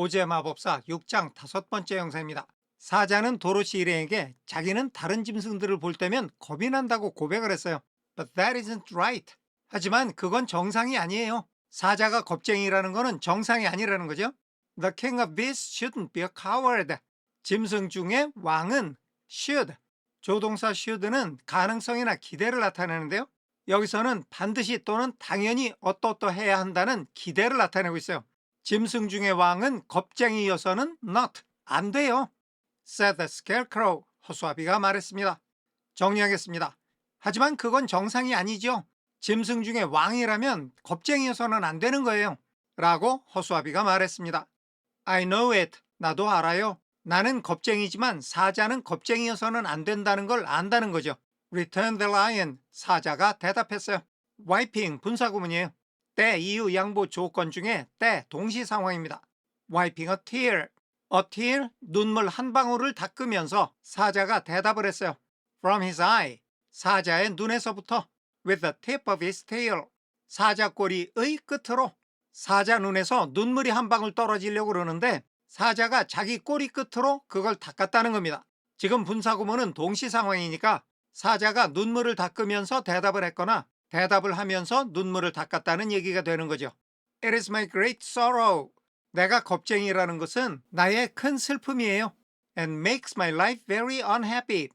오즈의 마법사 6장 다섯 번째 영상입니다. 사자는 도로시 일행에게 자기는 다른 짐승들을 볼 때면 겁이 난다고 고백을 했어요. But that isn't right. 하지만 그건 정상이 아니에요. 사자가 겁쟁이라는 거는 정상이 아니라는 거죠. The king of beasts shouldn't be a coward. 짐승 중에 왕은 should. 조동사 should는 가능성이나 기대를 나타내는데요. 여기서는 반드시 또는 당연히 어떠어떠 해야 한다는 기대를 나타내고 있어요. 짐승 중의 왕은 겁쟁이여서는 not, 안 돼요. said the scarecrow, 허수아비가 말했습니다. 정리하겠습니다. 하지만 그건 정상이 아니죠. 짐승 중에 왕이라면 겁쟁이여서는 안 되는 거예요. 라고 허수아비가 말했습니다. I know it. 나도 알아요. 나는 겁쟁이지만 사자는 겁쟁이여서는 안 된다는 걸 안다는 거죠. Return the lion. 사자가 대답했어요. 와이핑 분사구문이에요. 때, 이유, 양보, 조건 중에 때, 동시 상황입니다. wiping a tear. a tear, 눈물 한 방울을 닦으면서 사자가 대답을 했어요. From his eye. 사자의 눈에서부터 with the tip of his tail. 사자 꼬리의 끝으로 사자 눈에서 눈물이 한 방울 떨어지려고 그러는데 사자가 자기 꼬리 끝으로 그걸 닦았다는 겁니다. 지금 분사구문은 동시 상황이니까 사자가 눈물을 닦으면서 대답을 했거나 대답을 하면서 눈물을 닦았다는 얘기가 되는 거죠. It is my great sorrow. 내가 겁쟁이라는 것은 나의 큰 슬픔이에요. And makes my life very unhappy.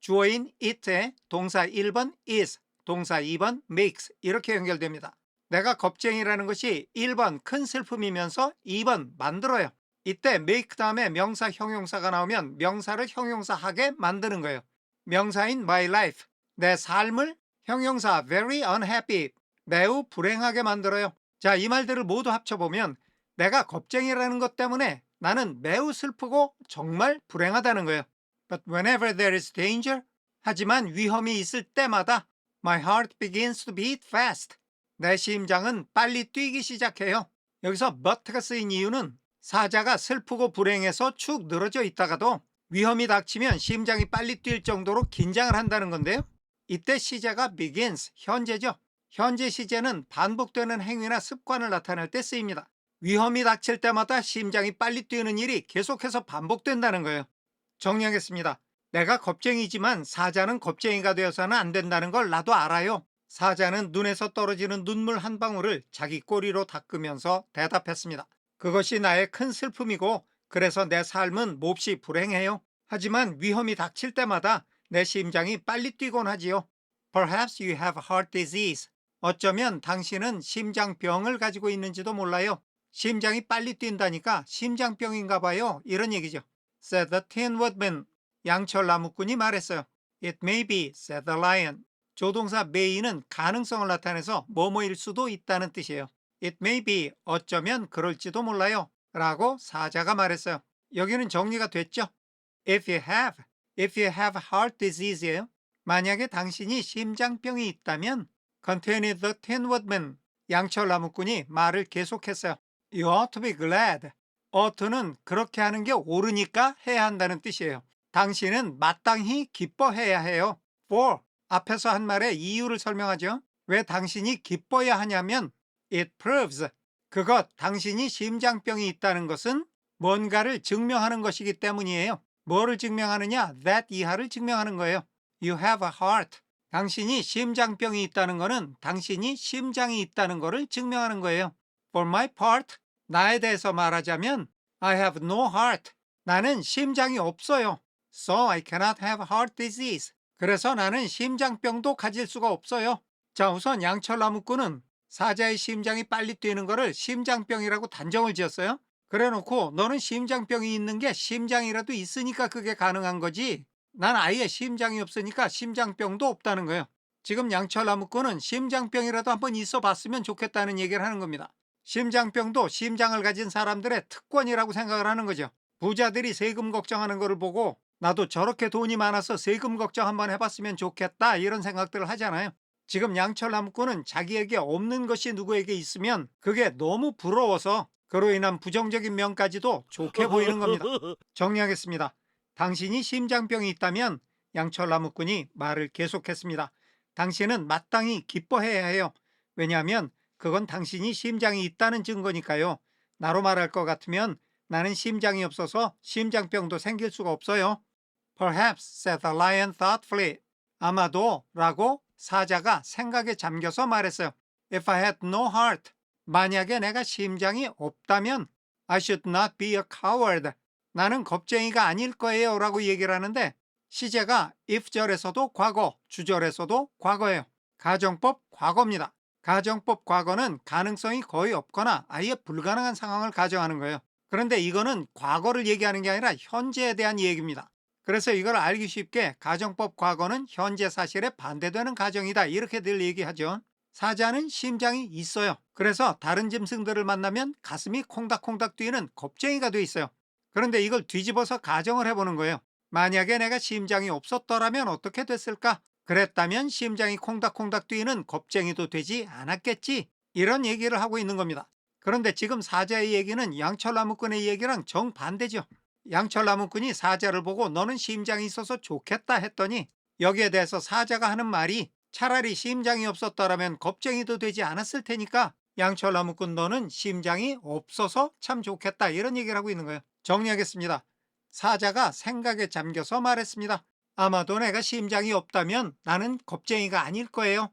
주어인 it에 동사 1번 is, 동사 2번 makes 이렇게 연결됩니다. 내가 겁쟁이라는 것이 1번 큰 슬픔이면서 2번 만들어요. 이때 make 다음에 명사 형용사가 나오면 명사를 형용사하게 만드는 거예요. 명사인 my life, 내 삶을 형용사 very unhappy, 매우 불행하게 만들어요. 자, 이 말들을 모두 합쳐보면 내가 겁쟁이라는 것 때문에 나는 매우 슬프고 정말 불행하다는 거예요. But whenever there is danger, 하지만 위험이 있을 때마다 my heart begins to beat fast. 내 심장은 빨리 뛰기 시작해요. 여기서 but가 쓰인 이유는 사자가 슬프고 불행해서 축 늘어져 있다가도 위험이 닥치면 심장이 빨리 뛸 정도로 긴장을 한다는 건데요. 이때 시제가 begins, 현재죠. 현재 시제는 반복되는 행위나 습관을 나타낼 때 쓰입니다. 위험이 닥칠 때마다 심장이 빨리 뛰는 일이 계속해서 반복된다는 거예요. 정리하겠습니다. 내가 겁쟁이지만 사자는 겁쟁이가 되어서는 안 된다는 걸 나도 알아요. 사자는 눈에서 떨어지는 눈물 한 방울을 자기 꼬리로 닦으면서 대답했습니다. 그것이 나의 큰 슬픔이고 그래서 내 삶은 몹시 불행해요. 하지만 위험이 닥칠 때마다 내 심장이 빨리 뛰곤 하지요. Perhaps you have heart disease. 어쩌면 당신은 심장병을 가지고 있는지도 몰라요. 심장이 빨리 뛴다니까 심장병인가 봐요. 이런 얘기죠. said the tin woodman. 양철 나무꾼이 말했어요. It may be, said the lion. 조동사 may는 가능성을 나타내서 뭐뭐일 수도 있다는 뜻이에요. It may be, 어쩌면 그럴지도 몰라요. 라고 사자가 말했어요. 여기는 정리가 됐죠? If you have, if you have heart disease예요. 만약에 당신이 심장병이 있다면 continued the tin woodman. 양철 나무꾼이 말을 계속했어요. You ought to be glad. ouught는 그렇게 하는 게 옳으니까 해야 한다는 뜻이에요. 당신은 마땅히 기뻐해야 해요. for 앞에서 한 말의 이유를 설명하죠. 왜 당신이 기뻐야 하냐면 it proves 그것 당신이 심장병이 있다는 것은 뭔가를 증명하는 것이기 때문이에요. 뭐를 증명하느냐? that 이하를 증명하는 거예요. You have a heart. 당신이 심장병이 있다는 것은 당신이 심장이 있다는 것을 증명하는 거예요. For my part, 나에 대해서 말하자면 I have no heart. 나는 심장이 없어요. So I cannot have heart disease. 그래서 나는 심장병도 가질 수가 없어요. 자, 우선 양철 나무꾼은 사자의 심장이 빨리 뛰는 거를 심장병이라고 단정을 지었어요. 그래 놓고 너는 심장병이 있는 게 심장이라도 있으니까 그게 가능한 거지. 난 아예 심장이 없으니까 심장병도 없다는 거예요. 지금 양철 나무꾼은 심장병이라도 한번 있어 봤으면 좋겠다는 얘기를 하는 겁니다. 심장병도 심장을 가진 사람들의 특권이라고 생각을 하는 거죠. 부자들이 세금 걱정하는 거를 보고 나도 저렇게 돈이 많아서 세금 걱정 한번 해봤으면 좋겠다 이런 생각들을 하잖아요. 지금 양철 나무꾼은 자기에게 없는 것이 누구에게 있으면 그게 너무 부러워서 그로 인한 부정적인 면까지도 좋게 보이는 겁니다. 정리하겠습니다. 당신이 심장병이 있다면 양철 나무꾼이 말을 계속했습니다. 당신은 마땅히 기뻐해야 해요. 왜냐하면 그건 당신이 심장이 있다는 증거니까요. 나로 말할 것 같으면 나는 심장이 없어서 심장병도 생길 수가 없어요. Perhaps, said the lion thoughtfully. 아마도 라고 사자가 생각에 잠겨서 말했어요. If I had no heart, 만약에 내가 심장이 없다면 I should not be a coward. 나는 겁쟁이가 아닐 거예요 라고 얘기를 하는데 시제가 if절에서도 과거, 주절에서도 과거예요. 가정법 과거입니다. 가정법 과거는 가능성이 거의 없거나 아예 불가능한 상황을 가정하는 거예요. 그런데 이거는 과거를 얘기하는 게 아니라 현재에 대한 얘기입니다. 그래서 이걸 알기 쉽게 가정법 과거는 현재 사실에 반대되는 가정이다 이렇게 늘 얘기하죠. 사자는 심장이 있어요. 그래서 다른 짐승들을 만나면 가슴이 콩닥콩닥 뛰는 겁쟁이가 돼 있어요. 그런데 이걸 뒤집어서 가정을 해보는 거예요. 만약에 내가 심장이 없었더라면 어떻게 됐을까? 그랬다면 심장이 콩닥콩닥 뛰는 겁쟁이도 되지 않았겠지? 이런 얘기를 하고 있는 겁니다. 그런데 지금 사자의 얘기는 양철나무꾼의 얘기랑 정반대죠. 양철나무꾼이 사자를 보고 너는 심장이 있어서 좋겠다 했더니 여기에 대해서 사자가 하는 말이 차라리 심장이 없었더라면 겁쟁이도 되지 않았을 테니까 양철나무꾼 너는 심장이 없어서 참 좋겠다 이런 얘기를 하고 있는 거예요. 정리하겠습니다. 사자가 생각에 잠겨서 말했습니다. 아마도 내가 심장이 없다면 나는 겁쟁이가 아닐 거예요.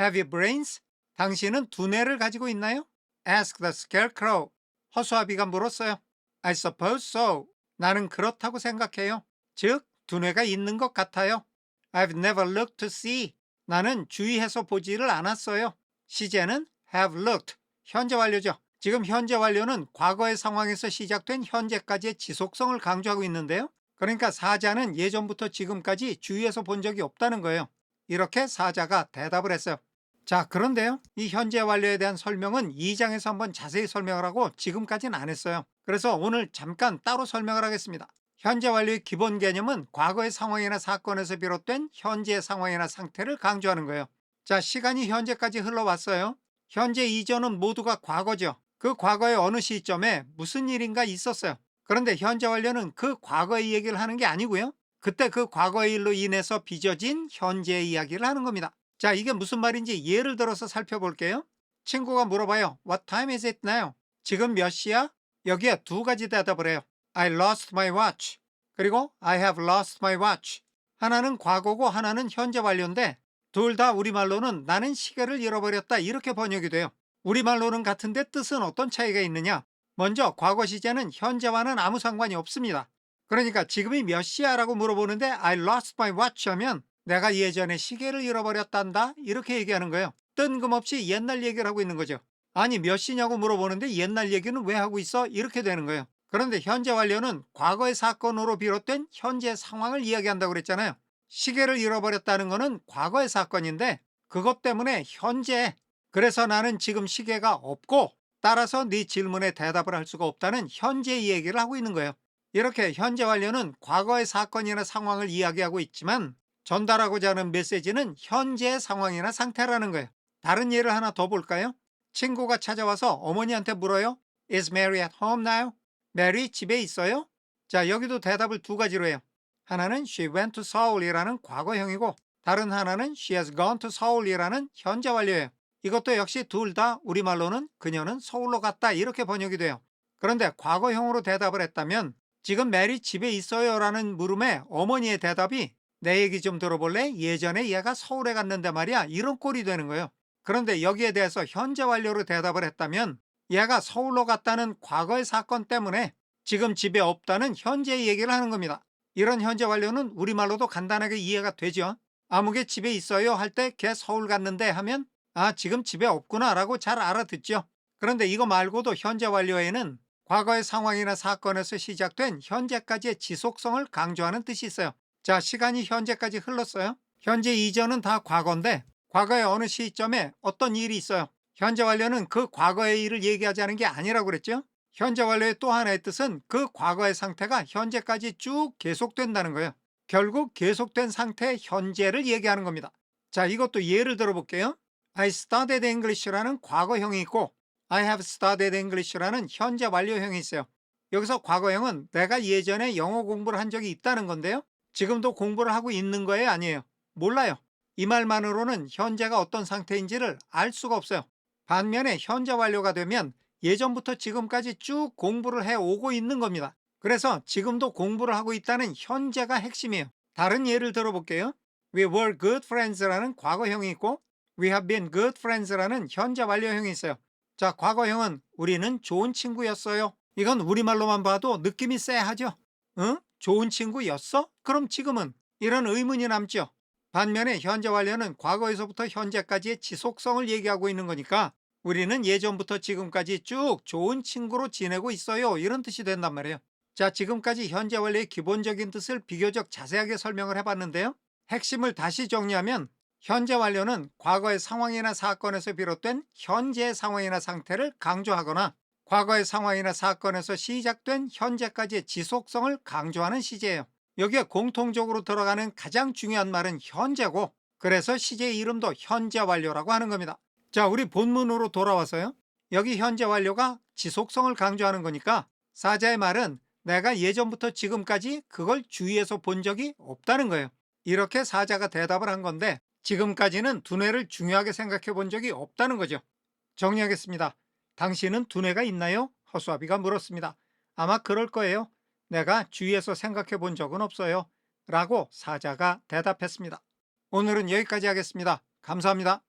Have you brains? 당신은 두뇌를 가지고 있나요? Ask the scarecrow. 허수아비가 물었어요. I suppose so. 나는 그렇다고 생각해요. 즉, 두뇌가 있는 것 같아요. I've never looked to see. 나는 주의해서 보지를 않았어요. 시제는 have looked. 현재 완료죠. 지금 현재 완료는 과거의 상황에서 시작된 현재까지의 지속성을 강조하고 있는데요. 그러니까 사자는 예전부터 지금까지 주위에서 본 적이 없다는 거예요. 이렇게 사자가 대답을 했어요. 자, 그런데요. 이 현재 완료에 대한 설명은 2장에서 한번 자세히 설명을 하고 지금까지는 안 했어요. 그래서 오늘 잠깐 따로 설명을 하겠습니다. 현재 완료의 기본 개념은 과거의 상황이나 사건에서 비롯된 현재의 상황이나 상태를 강조하는 거예요. 자, 시간이 현재까지 흘러왔어요. 현재 이전은 모두가 과거죠. 그 과거의 어느 시점에 무슨 일인가 있었어요. 그런데 현재 완료는 그 과거의 얘기를 하는 게 아니고요. 그때 그 과거의 일로 인해서 빚어진 현재의 이야기를 하는 겁니다. 자, 이게 무슨 말인지 예를 들어서 살펴볼게요. 친구가 물어봐요. What time is it now? 지금 몇 시야? 여기에 두 가지 대답을 해요. I lost my watch. 그리고 I have lost my watch. 하나는 과거고 하나는 현재 완료인데 둘 다 우리말로는 나는 시계를 잃어버렸다 이렇게 번역이 돼요. 우리말로는 같은데 뜻은 어떤 차이가 있느냐? 먼저 과거 시제는 현재와는 아무 상관이 없습니다. 그러니까 지금이 몇 시야 라고 물어보는데 I lost my watch 하면 내가 예전에 시계를 잃어버렸단다 이렇게 얘기하는 거예요. 뜬금없이 옛날 얘기를 하고 있는 거죠. 아니 몇 시냐고 물어보는데 옛날 얘기는 왜 하고 있어? 이렇게 되는 거예요. 그런데 현재 완료는 과거의 사건으로 비롯된 현재 상황을 이야기한다고 그랬잖아요. 시계를 잃어버렸다는 거는 과거의 사건인데 그것 때문에 현재 그래서 나는 지금 시계가 없고 따라서 네 질문에 대답을 할 수가 없다는 현재 얘기를 하고 있는 거예요. 이렇게 현재 완료는 과거의 사건이나 상황을 이야기하고 있지만 전달하고자 하는 메시지는 현재의 상황이나 상태라는 거예요. 다른 예를 하나 더 볼까요? 친구가 찾아와서 어머니한테 물어요. Is Mary at home now? 메리 집에 있어요? 자, 여기도 대답을 두 가지로 해요. 하나는 she went to Seoul이라는 과거형이고 다른 하나는 she has gone to Seoul이라는 현재 완료예요. 이것도 역시 둘 다 우리말로는 그녀는 서울로 갔다 이렇게 번역이 돼요. 그런데 과거형으로 대답을 했다면 지금 메리 집에 있어요 라는 물음에 어머니의 대답이 내 얘기 좀 들어볼래? 예전에 얘가 서울에 갔는데 말이야 이런 꼴이 되는 거예요. 그런데 여기에 대해서 현재 완료로 대답을 했다면 얘가 서울로 갔다는 과거의 사건 때문에 지금 집에 없다는 현재의 얘기를 하는 겁니다. 이런 현재 완료는 우리말로도 간단하게 이해가 되죠. 아무개 집에 있어요 할 때 걔 서울 갔는데 하면 아 지금 집에 없구나 라고 잘 알아듣죠. 그런데 이거 말고도 현재 완료에는 과거의 상황이나 사건에서 시작된 현재까지의 지속성을 강조하는 뜻이 있어요. 자 시간이 현재까지 흘렀어요. 현재 이전은 다 과거인데 과거의 어느 시점에 어떤 일이 있어요. 현재 완료는 그 과거의 일을 얘기하자는 게 아니라고 그랬죠. 현재 완료의 또 하나의 뜻은 그 과거의 상태가 현재까지 쭉 계속된다는 거예요. 결국 계속된 상태의 현재를 얘기하는 겁니다. 자, 이것도 예를 들어볼게요. I studied English라는 과거형이 있고 I have studied English라는 현재 완료형이 있어요. 여기서 과거형은 내가 예전에 영어 공부를 한 적이 있다는 건데요. 지금도 공부를 하고 있는 거예요? 아니에요? 몰라요. 이 말만으로는 현재가 어떤 상태인지를 알 수가 없어요. 반면에 현재 완료가 되면 예전부터 지금까지 쭉 공부를 해 오고 있는 겁니다. 그래서 지금도 공부를 하고 있다는 현재가 핵심이에요. 다른 예를 들어볼게요. We were good friends라는 과거형이 있고 We have been good friends라는 현재 완료형이 있어요. 자, 과거형은 우리는 좋은 친구였어요. 이건 우리말로만 봐도 느낌이 쎄하죠. 응? 좋은 친구였어? 그럼 지금은 이런 의문이 남죠. 반면에 현재 완료는 과거에서부터 현재까지의 지속성을 얘기하고 있는 거니까 우리는 예전부터 지금까지 쭉 좋은 친구로 지내고 있어요. 이런 뜻이 된단 말이에요. 자, 지금까지 현재 완료의 기본적인 뜻을 비교적 자세하게 설명을 해봤는데요. 핵심을 다시 정리하면 현재 완료는 과거의 상황이나 사건에서 비롯된 현재의 상황이나 상태를 강조하거나 과거의 상황이나 사건에서 시작된 현재까지의 지속성을 강조하는 시제예요. 여기에 공통적으로 들어가는 가장 중요한 말은 현재고 그래서 시제의 이름도 현재 완료라고 하는 겁니다. 자, 우리 본문으로 돌아와서요. 여기 현재 완료가 지속성을 강조하는 거니까 사자의 말은 내가 예전부터 지금까지 그걸 주위에서 본 적이 없다는 거예요. 이렇게 사자가 대답을 한 건데 지금까지는 두뇌를 중요하게 생각해 본 적이 없다는 거죠. 정리하겠습니다. 당신은 두뇌가 있나요? 허수아비가 물었습니다. 아마 그럴 거예요. 내가 주위에서 생각해 본 적은 없어요. 라고 사자가 대답했습니다. 오늘은 여기까지 하겠습니다. 감사합니다.